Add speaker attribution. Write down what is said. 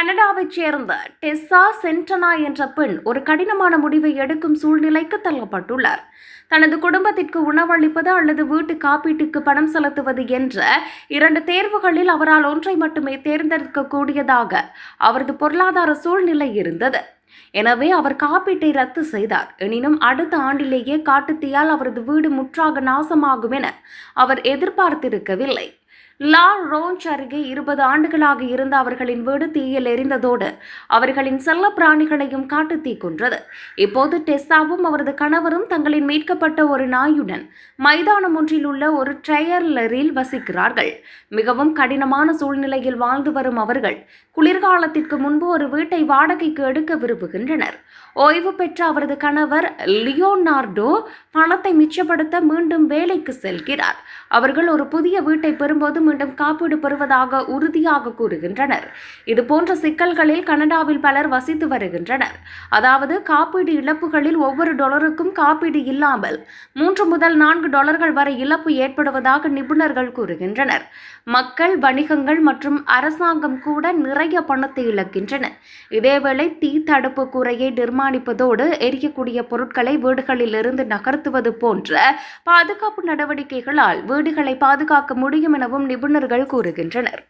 Speaker 1: கனடாவைச் சேர்ந்த டெஸ்ஸா சென்டனா என்ற பெண் ஒரு கடினமான முடிவை எடுக்கும் சூழ்நிலைக்கு தள்ளப்பட்டுள்ளார். தனது குடும்பத்திற்கு உணவளிப்பது அல்லது வீட்டு காப்பீட்டுக்கு பணம் செலுத்துவது என்ற இரண்டு தேர்வுகளில் அவரால் ஒன்றை மட்டுமே தேர்ந்தெடுக்கக்கூடியதாக அவரது பொருளாதார சூழ்நிலை இருந்தது. எனவே அவர் காப்பீட்டை ரத்து செய்தார். எனினும் அடுத்த ஆண்டிலேயே காட்டுத்தீயால் அவரது வீடு முற்றாக நாசமாகும் என அவர் எதிர்பார்த்திருக்கவில்லை. லா ரோஞ்ச் அருகே இருபது ஆண்டுகளாக இருந்த அவர்களின் வீடு தீயில் எரிந்ததோடு அவர்களின் செல்ல பிராணிகளையும் காட்டுத்தீ கொன்றது. இப்போது டெஸ்ஸாவும் அவரது கணவரும் தங்களின் மீட்கப்பட்ட ஒரு நாயுடன் மைதானம் ஒன்றில் உள்ள ஒரு ட்ரெயர்லரில் வசிக்கிறார்கள். மிகவும் கடினமான சூழ்நிலையில் வாழ்ந்து வரும் அவர்கள் குளிர்காலத்திற்கு முன்பு ஒரு வீட்டை வாடகைக்கு எடுக்க விரும்புகின்றனர். ஓய்வு பெற்ற அவரது கணவர் லியோனார்டோ பணத்தை மிச்சப்படுத்த மீண்டும் வேலைக்கு செல்கிறார். அவர்கள் ஒரு புதிய வீட்டை பெறும்போது மீண்டும் காப்பீடு பெறுவதாக உறுதியாக கூறுகின்றனர். இதுபோன்ற சிக்கல்களில் கனடாவில் பலர் வசித்து வருகின்றனர். அதாவது காப்பீடு இழப்புகளில் ஒவ்வொரு டாலருக்கும் காப்பீடு இல்லாமல் மூன்று முதல் நான்கு டாலர்கள் வரை இழப்பு ஏற்படுவதாக நிபுணர்கள் கூறுகின்றனர். மக்கள் வணிகங்கள் மற்றும் அரசாங்கம் கூட நிறைய பணத்தை இழக்கின்றன. இதேவேளை தீ தடுப்பு கூரையை நிர்மாணிப்பதோடு எரியக்கூடிய பொருட்களை வீடுகளில் இருந்து நகர்த்துவது போன்ற பாதுகாப்பு நடவடிக்கைகளால் வீடுகளை பாதுகாக்க முடியும் எனவும் நிபுணர்கள் கூறுகின்றனர்.